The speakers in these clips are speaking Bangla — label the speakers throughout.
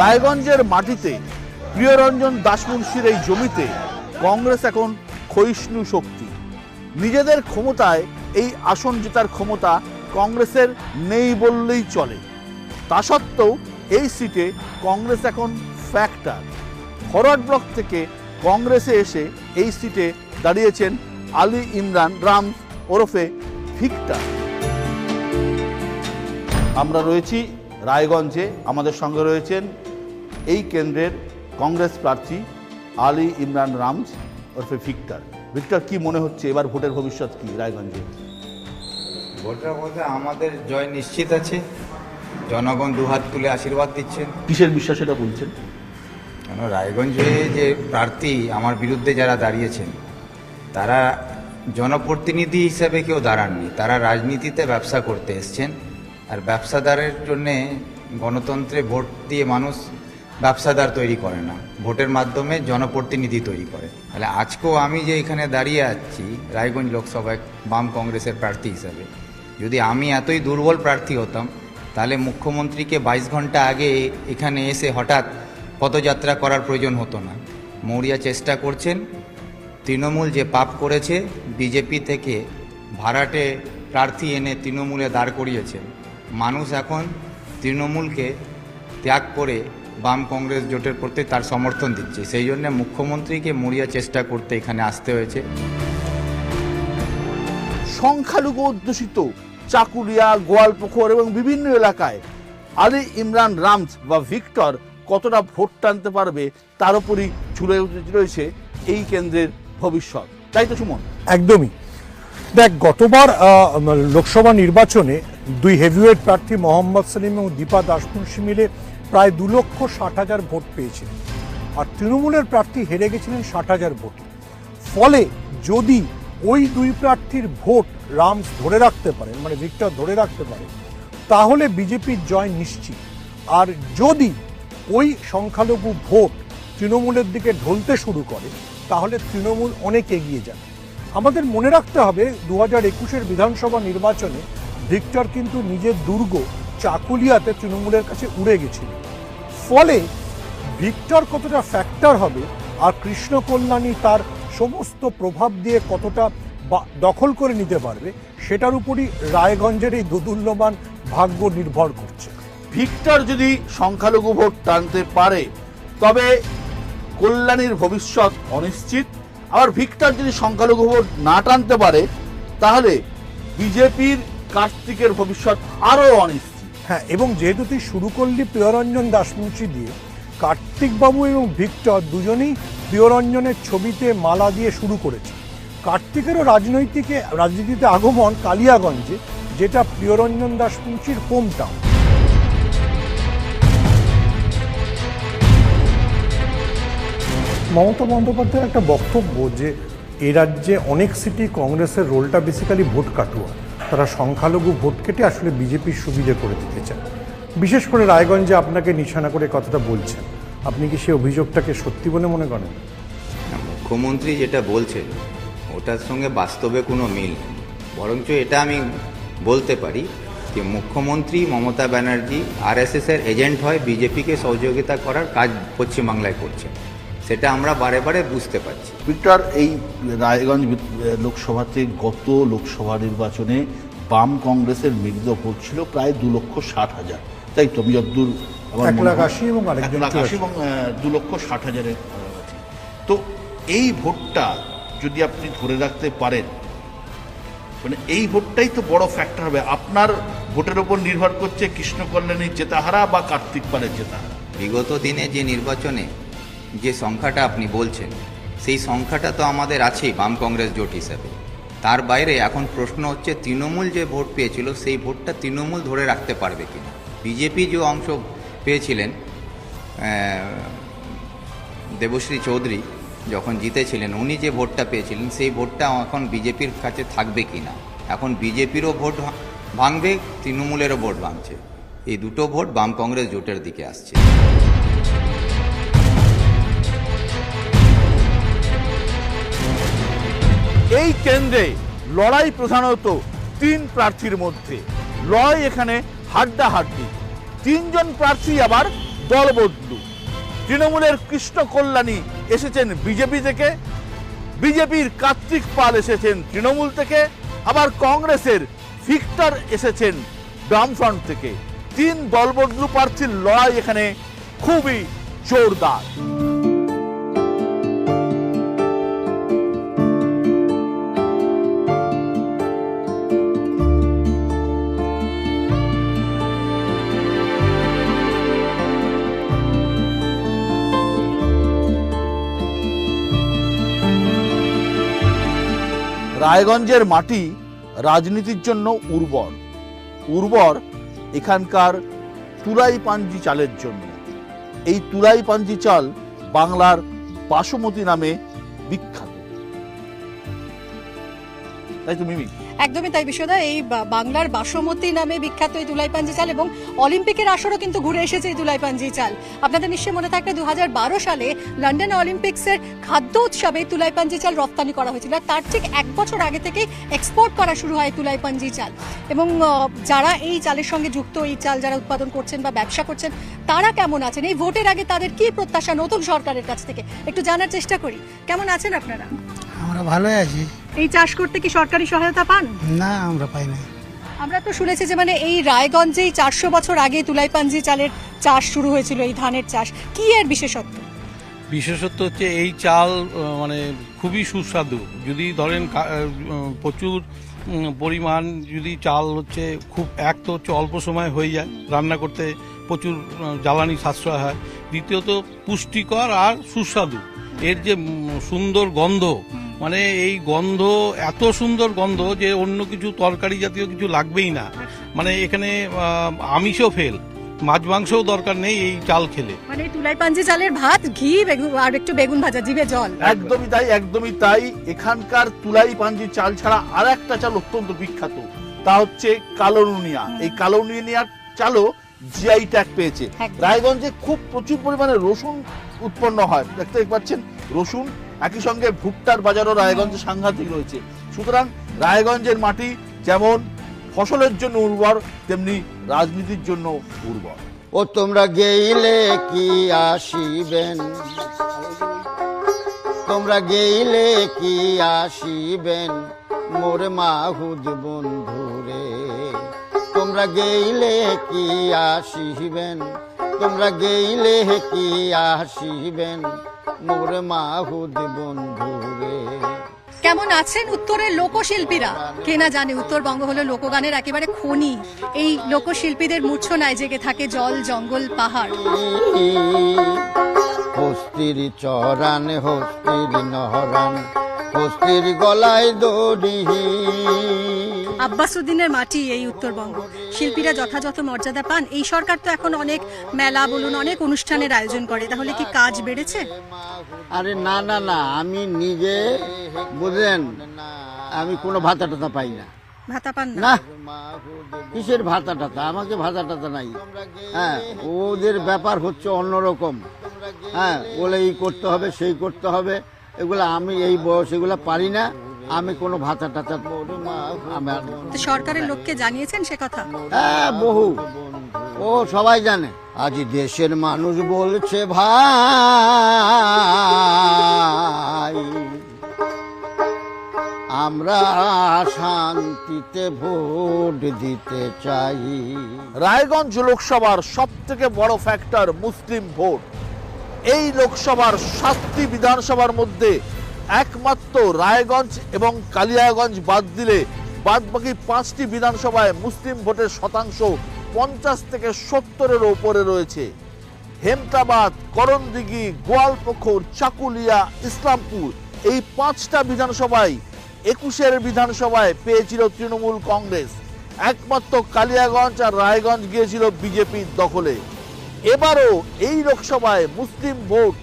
Speaker 1: রায়গঞ্জের মাটিতে প্রিয়রঞ্জন দাসমুন্সির এই জমিতে কংগ্রেস এখন ক্ষয়িষ্ণু শক্তি। নিজেদের ক্ষমতায় এই আসন জেতার ক্ষমতা কংগ্রেসের নেই বললেই চলে। তা সত্ত্বেও এই সিটে কংগ্রেস এখন ফ্যাক্টর ফরওয়ার্ড ব্লক থেকে কংগ্রেসে এসে এই সিটে দাঁড়িয়েছেন আলী ইমরান রাম ওরফে ভিক্টর। আমরা রয়েছি রায়গঞ্জে, আমাদের সঙ্গে রয়েছেন এই কেন্দ্রের কংগ্রেস প্রার্থী আলী ইমরান রামজ ওরফে ভিক্টর। ভিক্টর কি মনে হচ্ছে এবার ভোটের ভবিষ্যৎ কি রায়গঞ্জে?
Speaker 2: ভোটের মধ্যে আমাদের জয় নিশ্চিত আছে। জনগণ দুহাত তুলে আশীর্বাদ দিচ্ছেন।
Speaker 1: কিসের বিশ্বাস এটা বলছেন?
Speaker 2: কেন রায়গঞ্জে যে প্রার্থী আমার বিরুদ্ধে যারা দাঁড়িয়েছেন তারা জনপ্রতিনিধি হিসেবে কেউ দাঁড়াননি। তারা রাজনীতিতে ব্যবসা করতে এসছেন। আর ব্যবসাদারের জন্যে গণতন্ত্রে ভোট দিয়ে মানুষ ব্যবসাদার তৈরি করে না। ভোটের মাধ্যমে জনপ্রতিনিধি তৈরি করে। তাহলে আজকেও আমি যে এখানে দাঁড়িয়ে আছি, রায়গঞ্জ লোকসভায় বাম কংগ্রেসের প্রার্থী হিসাবে, যদি আমি এতই দুর্বল প্রার্থী হতাম, তাহলে মুখ্যমন্ত্রীকে বাইশ ঘণ্টা আগে এখানে এসে হঠাৎ পদযাত্রা করার প্রয়োজন হতো না। মৌরিয়া চেষ্টা করছেন, তৃণমূল যে পাপ করেছে, বিজেপি থেকে ভাড়াটে প্রার্থী এনে তৃণমূলে দাঁড় করিয়েছেন। মানুষ এখন তৃণমূলকে ত্যাগ করে বাম কংগ্রেস জোটের প্রতি তার সমর্থন দিচ্ছে। সেই জন্য মুখ্যমন্ত্রীকে মরিয়া চেষ্টা করতে এখানে আসতে হয়েছে।
Speaker 1: সংখ্যালঘু অধ্যুষিত চাকুলিয়া গোয়ালপুকুর এবং বিভিন্ন এলাকায় আলী ইমরান রামস বা ভিক্টর কতটা ভোট টানতে পারবে তার উপরই ঝুলে রয়েছে এই কেন্দ্রের ভবিষ্যৎ। তাই তো সুমন?
Speaker 3: একদমই। দেখ গতবার আহ, লোকসভা নির্বাচনে দুই হেভিওয়েট প্রার্থী মোহাম্মদ সেলিম এবং দীপা দাসমুন্সি মিলে প্রায় দু লক্ষ ষাট হাজার ভোট পেয়েছিলেন। আর তৃণমূলের প্রার্থী হেরে গেছিলেন ষাট হাজার ভোট। ফলে যদি ওই দুই প্রার্থীর ভোট রামস ধরে রাখতে পারেন মানে ভিক্টর ধরে রাখতে পারেন, তাহলে বিজেপির জয় নিশ্চিত। আর যদি ওই সংখ্যালঘু ভোট তৃণমূলের দিকে ঢলতে শুরু করে, তাহলে তৃণমূল অনেক এগিয়ে যাবে। আমাদের মনে রাখতে হবে, দু হাজার একুশের বিধানসভা নির্বাচনে ভিক্টর কিন্তু নিজের দুর্গ চাকুলিয়াতে তৃণমূলের কাছে উড়ে গেছিল। ফলে ভিক্টর কতটা ফ্যাক্টর হবে আর কৃষ্ণ কল্যাণী তার সমস্ত প্রভাব দিয়ে কতটা দখল করে নিতে পারবে, সেটার উপরই রায়গঞ্জের এই দোদুল্যমান ভাগ্য নির্ভর করছে।
Speaker 1: ভিক্টর যদি সংখ্যালঘু ভোট টানতে পারে, তবে কল্যাণীর ভবিষ্যৎ অনিশ্চিত। আবার ভিক্টর যদি সংখ্যালঘু ভোট না টানতে পারে, তাহলে বিজেপির কার্তিকের ভবিষ্যৎ আরও অনিশ্চিত।
Speaker 3: হ্যাঁ এবং যেহেতু তুই শুরু করলি প্রিয়রঞ্জন দাসমুন্সি দিয়ে, কার্তিকবাবু এবং ভিক্টর দুজনেই প্রিয়রঞ্জনের ছবিতে মালা দিয়ে শুরু করেছে। কার্তিকেরও রাজনৈতিকে, রাজনীতিতে আগমন কালিয়াগঞ্জে, যেটা প্রিয়রঞ্জন দাসমুন্সির হোম টাউন মমতা বন্দ্যোপাধ্যায়ের একটা বক্তব্য যে, এ রাজ্যে অনেক সিটি কংগ্রেসের রোলটা বেসিক্যালি ভোট কাটুয়া। তারা সংখ্যালঘু ভোট কেটে আসলে বিজেপির সুবিধে করে দিতে চায়। বিশেষ করে রায়গঞ্জে আপনাকে নিশানা করে কথাটা বলছেন। আপনি কি সেই অভিযোগটাকে সত্যি বলে মনে করেন?
Speaker 2: মুখ্যমন্ত্রী যেটা বলছেন, ওটার সঙ্গে বাস্তবে কোনো মিল বরঞ্চ এটা আমি বলতে পারি যে মুখ্যমন্ত্রী মমতা ব্যানার্জি আরএসএসের এজেন্ট হয়, বিজেপিকে সহযোগিতা করার কাজ পশ্চিমবাংলায় করছে। সেটা আমরা বারে বারে বুঝতে পারছি।
Speaker 1: ভিক্টর এই রায়গঞ্জ লোকসভাতে গত লোকসভা নির্বাচনে বাম কংগ্রেসের মৃগদ ভোট ছিল প্রায় দু লক্ষ ষাট হাজার। তাই তো আমি যতদূর
Speaker 3: এক লাখ আশি এবং
Speaker 1: এক লাখ আশি এবং দু লক্ষ ষাট হাজারের তো এই ভোটটা যদি আপনি ধরে রাখতে পারেন মানে এই ভোটটাই তো বড় ফ্যাক্টর হবে। আপনার ভোটের উপর নির্ভর করছে কৃষ্ণ কল্যাণীর জেতাহারা বা কার্তিক পালের জেতাহারা।
Speaker 2: বিগত দিনে যে নির্বাচনে যে সংখ্যাটা আপনি বলছেন, সেই সংখ্যাটা তো আমাদের আছেই বাম কংগ্রেস জোট হিসাবে। তার বাইরে এখন প্রশ্ন হচ্ছে, তৃণমূল যে ভোট পেয়েছিল, সেই ভোটটা তৃণমূল ধরে রাখতে পারবে কিনা? বিজেপি যে অংশ পেয়েছিলেন দেবশ্রী চৌধুরী যখন জিতেছিলেন, উনি যে ভোটটা পেয়েছিলেন, সেই ভোটটা এখন বিজেপির কাছে থাকবে কিনা? এখন বিজেপিরও ভোট ভাঙবে, তৃণমূলেরও ভোট ভাঙছে। এই দুটো ভোট বাম কংগ্রেস জোটের দিকে আসছে।
Speaker 1: এই কেন্দ্রে লড়াই প্রধানত তিন প্রার্থীর মধ্যে। লড়াই এখানে হাড্ডাহাড্ডি। তিনজন প্রার্থী আবার দল বদলু তৃণমূলের কৃষ্ণ কল্যাণী এসেছেন বিজেপি থেকে, বিজেপির কার্তিক পাল এসেছেন তৃণমূল থেকে, আবার কংগ্রেসের ভিক্টর এসেছেন বামফ্রন্ট থেকে। তিন দলবদলু প্রার্থীর লড়াই এখানে খুবই জোরদার। রায়গঞ্জের মাটি রাজনীতির জন্য উর্বর। উর্বর এখানকার তুলাই পাঞ্জি চালের জন্য। এই তুলাই পাঞ্জি চাল বাংলার বাসমতি নামে বিখ্যাত। তাই তো মিমি?
Speaker 4: একদমই তাই বিশ্বদা। এই বাংলার বাসমতি নামে বিখ্যাত এই তুলাইপাঞ্জি চাল এবং অলিম্পিকের আসরও কিন্তু ঘুরে এসেছে এই তুলাইপাঞ্জি চাল। আপনাদের নিশ্চয়ই মনে থাকবে দুহাজার বারো সালে লন্ডন অলিম্পিক্সের খাদ্য উৎসবে তুলাইপাঞ্জি চাল রপ্তানি করা হয়েছিল তার ঠিক এক বছর আগে থেকেই এক্সপোর্ট করা শুরু হয় তুলাইপাঞ্জি চাল। এবং যারা এই চালের সঙ্গে যুক্ত এই চাল যারা উৎপাদন করছেন বা ব্যবসা করছেন তারা কেমন আছেন? এই ভোটের আগে তাদের কি প্রত্যাশা নতুন সরকারের কাছ থেকে? একটু জানার চেষ্টা করি। কেমন আছেন আপনারা?
Speaker 5: আমরা ভালোই আছি।
Speaker 4: এই চাষ করতে কি সরকারি সহায়তা পান?
Speaker 5: না আমরা পাই না
Speaker 4: আমরা তো শুনেছি যে মানে এই রায়গঞ্জেই চারশো বছর আগে তুলাইপাঞ্জি চালের চাষ শুরু হয়েছিল এই ধানের চাষ। কি এর বিশেষত্ব?
Speaker 6: বিশেষত্ব হচ্ছে এই চাল মানে খুবই সুস্বাদু। যদি ধরেন প্রচুর পরিমাণ যদি চাল হচ্ছে খুব এক তো হচ্ছে অল্প সময় হয়ে যায় রান্না করতে প্রচুর জ্বালানি সাশ্রয় হয়। দ্বিতীয়ত পুষ্টিকর আর সুস্বাদু। এর যে সুন্দর গন্ধ মানে এই গন্ধ এত সুন্দর গন্ধ যে অন্য কিছু তরকারি জাতীয় কিছু লাগবেই না। মানে এখানে আমিষও ফেল। মাছ মাংসও দরকার নেই এই চাল খেলে।
Speaker 4: মানে এই তুলাইপাঞ্জি চালের ভাত ঘি বেগুন আর একটু বেগুন ভাজা জিভে জল।
Speaker 1: একদমই তাই একদমই তাই। এখানকার তুলাই পাঞ্জি চাল ছাড়া আর একটা চাল অত্যন্ত বিখ্যাত। তা হচ্ছে কালো নুনিয়া এই কালো নুনিয়ার চালও জিআই ট্যাগ পেয়েছে। রায়গঞ্জে খুব প্রচুর পরিমাণে রসুন উৎপন্ন হয়। দেখতে পাচ্ছেন রসুন একই সঙ্গে ভুট্টার বাজারও রায়গঞ্জে সাংঘাতিক রয়েছে। সুতরাং রায়গঞ্জের মাটি যেমন ফসলের জন্য উর্বর, তেমনি রাজনীতির জন্য উর্বর।
Speaker 7: ও তোমরা গেইলে কি আসিবেন? তোমরা গেইলে কি আসিবেন? মোর মাহুদ বন্ধুরে, তোমরা গেইলে কি আসিবেন? তোমরা গেইলে কি আসিবেন? মোর মাহুদ বন্ধুরে
Speaker 4: কেমন আছেন উত্তরের লোকশিল্পীরা? কে না জানে উত্তরবঙ্গ হলো লোকগানের একেবারে খনি। এই লোকশিল্পীদের মূর্ছনায় জেগে থাকে জল জঙ্গল পাহাড়।
Speaker 7: হস্তির চরান হস্তির নহরান হস্তির গলায় দড়ি।
Speaker 4: আব্বাসুদ্দিনের মাটি এই উত্তরবঙ্গ। শিল্পীরা যথাযথ মর্যাদা পান। এই সরকার তো এখন অনেক মেলা বলুন অনেক অনুষ্ঠানের আয়োজন করে। তাহলে কি কাজ বেড়েছে?
Speaker 7: আরে না না না আমি নিজে বুঝলেন আমি কোনো ভাতা টাতা পাই না।
Speaker 4: ভাতা পান না?
Speaker 7: কিসের ভাতা টাতা? আমাকে ভাতা টাতা নাই। হ্যাঁ ওদের ব্যাপার হচ্ছে অন্যরকম। হ্যাঁ বলে এই করতে হবে সেই করতে হবে। এগুলো আমি এই বয়স এগুলো পারি না। আমি কোনো ভাতা টাতা আমার
Speaker 4: সরকারের লোককে জানিয়েছেন সে কথা?
Speaker 7: হ্যাঁ বহু। ও সবাই জানে। আজ দেশের মানুষ বলছে ভাই আমরা শান্তিতে ভোট দিতে চাই।
Speaker 1: রায়গঞ্জ লোকসভার সব থেকে বড় ফ্যাক্টর মুসলিম ভোট। এই লোকসভার সাতটি বিধানসভার মধ্যে একমাত্র রায়গঞ্জ এবং কালিয়াগঞ্জ বাদ দিলে বাদ বাকি পাঁচটি বিধানসভায় মুসলিম ভোটের শতাংশ পঞ্চাশ থেকে সত্তরের ওপরে রয়েছে। হেমতাবাদ, করণদিঘি গোয়ালপুকুর চাকুলিয়া, ইসলামপুর এই পাঁচটা বিধানসভায় একুশের বিধানসভায় পেয়েছিল তৃণমূল কংগ্রেস। একমাত্র কালিয়াগঞ্জ আর রায়গঞ্জ গিয়েছিল বিজেপির দখলে। এবারও এই লোকসভায় মুসলিম ভোট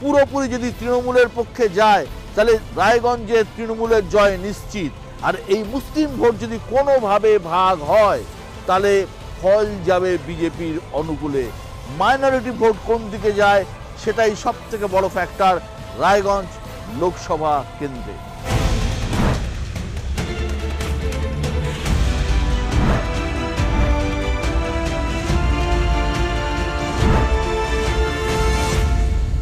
Speaker 1: পুরোপুরি যদি তৃণমূলের পক্ষে যায় তাহলে রায়গঞ্জে তৃণমূলের জয় নিশ্চিত। আর এই মুসলিম ভোট যদি কোনোভাবে ভাগ হয়, তাহলে ফল যাবে বিজেপির অনুকূলে। মাইনরিটি ভোট কোন দিকে যায়, সেটাই সবথেকে বড় ফ্যাক্টর রায়গঞ্জ লোকসভা কেন্দ্রে।